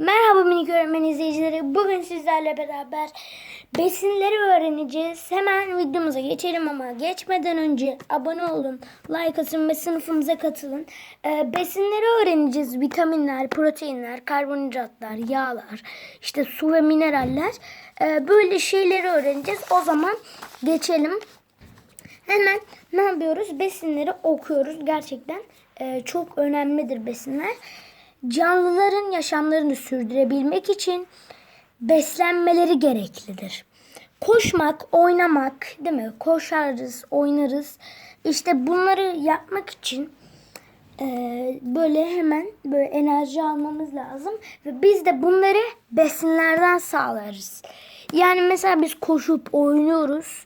Merhaba minik öğretmen izleyicileri. Bugün sizlerle beraber besinleri öğreneceğiz. Hemen videomuza geçelim ama geçmeden önce abone olun, like atın ve sınıfımıza katılın. Ee, besinleri öğreneceğiz. Vitaminler, proteinler, karbonhidratlar, yağlar, işte su ve mineraller. Ee, böyle şeyleri öğreneceğiz. O zaman geçelim. Hemen ne yapıyoruz? Besinleri okuyoruz. Gerçekten e, çok önemlidir besinler. Canlıların yaşamlarını sürdürebilmek için beslenmeleri gereklidir. Koşmak, oynamak, değil mi? Koşarız, oynarız. İşte bunları yapmak için e, böyle hemen böyle enerji almamız lazım ve biz de bunları besinlerden sağlarız. Yani mesela biz koşup oynuyoruz.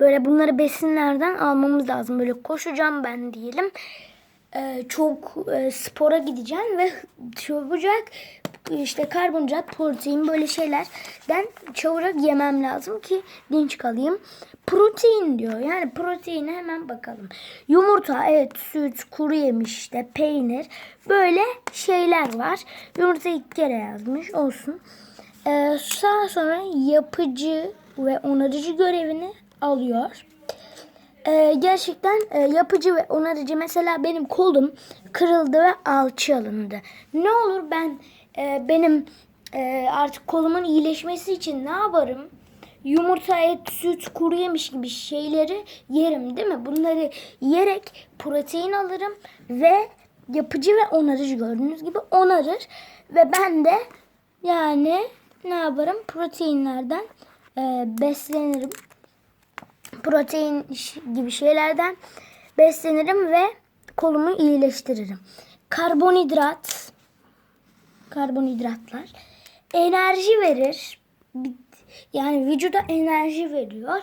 Böyle bunları besinlerden almamız lazım. Böyle koşacağım ben diyelim. Ee, çok e, spora gideceğim ve çabucak işte karbonhidrat, protein böyle şeylerden çabucak yemem lazım ki dinç kalayım. Protein diyor. Yani proteine hemen bakalım. Yumurta, evet, süt, kuru yemiş işte, peynir böyle şeyler var. Yumurta iki kere yazmış olsun. Ee, sonra yapıcı ve onarıcı görevini alıyor. Ee, gerçekten e, yapıcı ve onarıcı mesela benim kolum kırıldı ve alçı alındı. Ne olur ben e, benim e, artık kolumun iyileşmesi için ne yaparım? Yumurta, et, süt, kuru yemiş gibi şeyleri yerim değil mi? Bunları yiyerek protein alırım ve yapıcı ve onarıcı gördüğünüz gibi onarır. Ve ben de yani ne yaparım? Proteinlerden e, beslenirim protein gibi şeylerden beslenirim ve kolumu iyileştiririm. Karbonhidrat, karbonhidratlar enerji verir. Yani vücuda enerji veriyor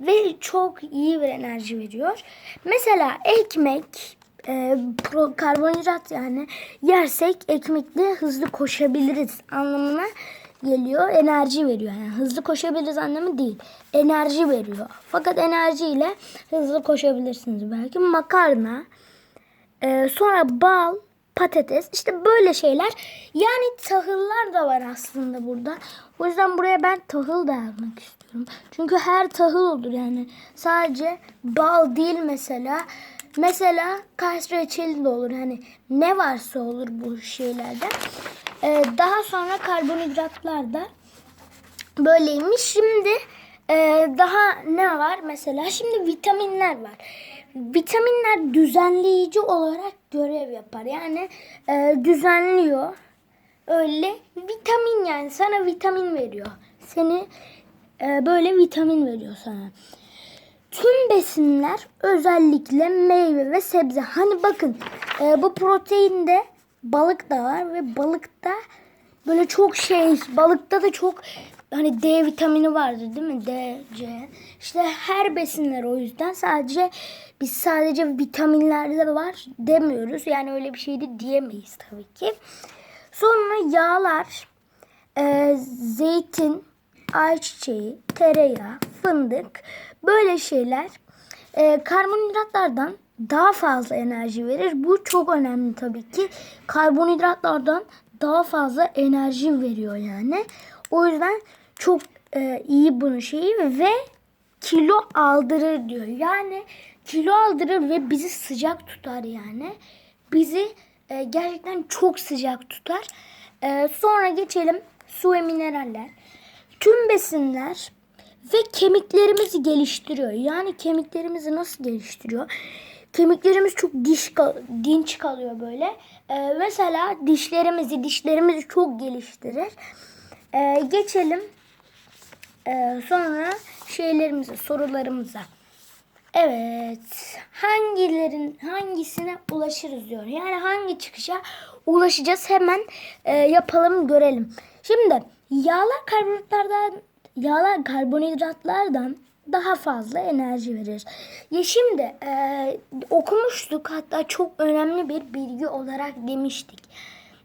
ve çok iyi bir enerji veriyor. Mesela ekmek, e, pro, karbonhidrat yani yersek ekmekle hızlı koşabiliriz anlamına geliyor. Enerji veriyor. Yani hızlı koşabiliriz anlamı değil. Enerji veriyor. Fakat enerjiyle hızlı koşabilirsiniz belki. Makarna, e, sonra bal, patates işte böyle şeyler. Yani tahıllar da var aslında burada. O yüzden buraya ben tahıl da yazmak istiyorum. Çünkü her tahıl olur yani. Sadece bal değil mesela. Mesela Kars reçeli de olur. Hani ne varsa olur bu şeylerden. Ee, daha sonra karbonhidratlar da böyleymiş. Şimdi e, daha ne var mesela? Şimdi vitaminler var. Vitaminler düzenleyici olarak görev yapar. Yani e, düzenliyor. Öyle vitamin yani sana vitamin veriyor. Seni e, böyle vitamin veriyor sana. Tüm besinler özellikle meyve ve sebze. Hani bakın e, bu proteinde balık da var ve balıkta böyle çok şey balıkta da çok hani D vitamini vardır değil mi? D, C. İşte her besinler o yüzden sadece biz sadece vitaminlerde var demiyoruz. Yani öyle bir şey de diyemeyiz tabii ki. Sonra yağlar, e, zeytin, ayçiçeği, tereyağı, fındık böyle şeyler e, karbonhidratlardan daha fazla enerji verir. Bu çok önemli tabii ki. Karbonhidratlardan daha enerji enerji veriyor yani. O yüzden çok e, iyi bunun şeyi ve kilo aldırır diyor. Yani kilo aldırır ve bizi sıcak tutar yani. Bizi e, gerçekten çok sıcak tutar. E, sonra geçelim su ve mineraller. Tüm besinler ve kemiklerimizi geliştiriyor. Yani kemiklerimizi nasıl geliştiriyor? Kemiklerimiz çok diş dinç kalıyor böyle. Ee, mesela dişlerimizi dişlerimizi çok geliştirir. Ee, geçelim ee, sonra şeylerimize sorularımıza. Evet. Hangilerin hangisine ulaşırız diyor. Yani hangi çıkışa ulaşacağız hemen e, yapalım görelim. Şimdi yağlar karbonhidratlardan yağlar karbonhidratlardan daha fazla enerji verir. Ya şimdi e, okumuştuk hatta çok önemli bir bilgi olarak demiştik.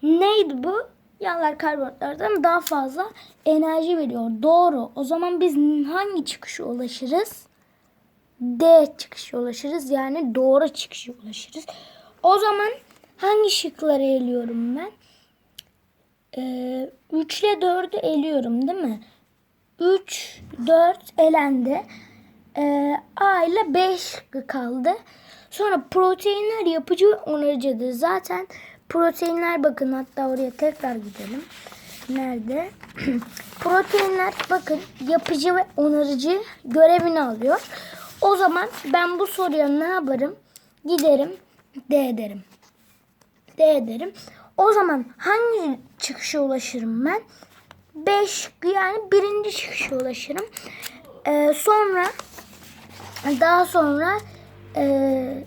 Neydi bu? Yağlar karbonhidratlardan daha fazla enerji veriyor. Doğru. O zaman biz hangi çıkışa ulaşırız? D çıkışa ulaşırız. Yani doğru çıkışa ulaşırız. O zaman hangi şıkları eliyorum ben? Ee, 3 ile 4'ü eliyorum değil mi? 3, 4 elendi. Ee, A ile 5 kaldı. Sonra proteinler yapıcı onarıcıdır. Zaten proteinler bakın hatta oraya tekrar gidelim. Nerede? proteinler bakın yapıcı ve onarıcı görevini alıyor. O zaman ben bu soruya ne yaparım? Giderim D derim. D derim. O zaman hangi çıkışa ulaşırım ben? 5 yani birinci çıkışa ulaşırım. Ee, sonra daha sonra e,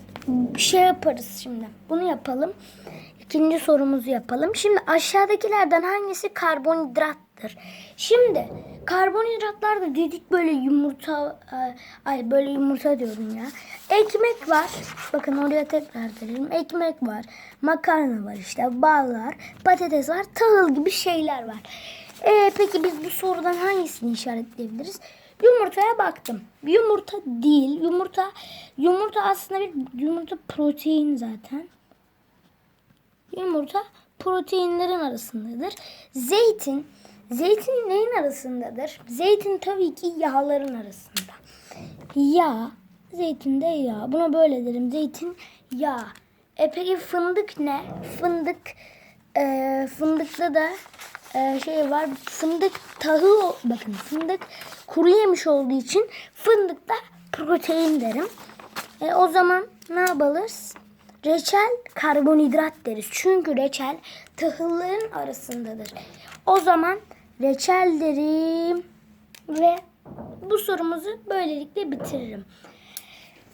şey yaparız şimdi. Bunu yapalım. İkinci sorumuzu yapalım. Şimdi aşağıdakilerden hangisi karbonhidrattır? Şimdi karbonhidratlar da dedik böyle yumurta e, ay böyle yumurta diyorum ya. Ekmek var. Bakın oraya tekrar verelim. Ekmek var. Makarna var işte. Bal var. Patates var. Tahıl gibi şeyler var. E, peki biz bu sorudan hangisini işaretleyebiliriz? Yumurtaya baktım. Yumurta değil. Yumurta yumurta aslında bir yumurta protein zaten. Yumurta proteinlerin arasındadır. Zeytin zeytin neyin arasındadır? Zeytin tabii ki yağların arasında. Yağ zeytinde yağ. Buna böyle derim. Zeytin yağ. E peki fındık ne? Fındık e, fındıkta da e, şey var. Fındık tahıl bakın fındık kuru yemiş olduğu için fındıkta protein derim. E, o zaman ne yaparız? Reçel karbonhidrat deriz. Çünkü reçel tahılların arasındadır. O zaman reçel derim ve bu sorumuzu böylelikle bitiririm.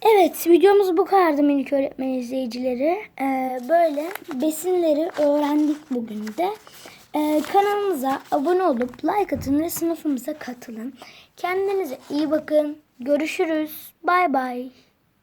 Evet videomuz bu kadardı minik öğretmen izleyicileri. Ee, böyle besinleri öğrendik bugün de. Ee, kanalımıza abone olup like atın ve sınıfımıza katılın. Kendinize iyi bakın. Görüşürüz. Bay bay.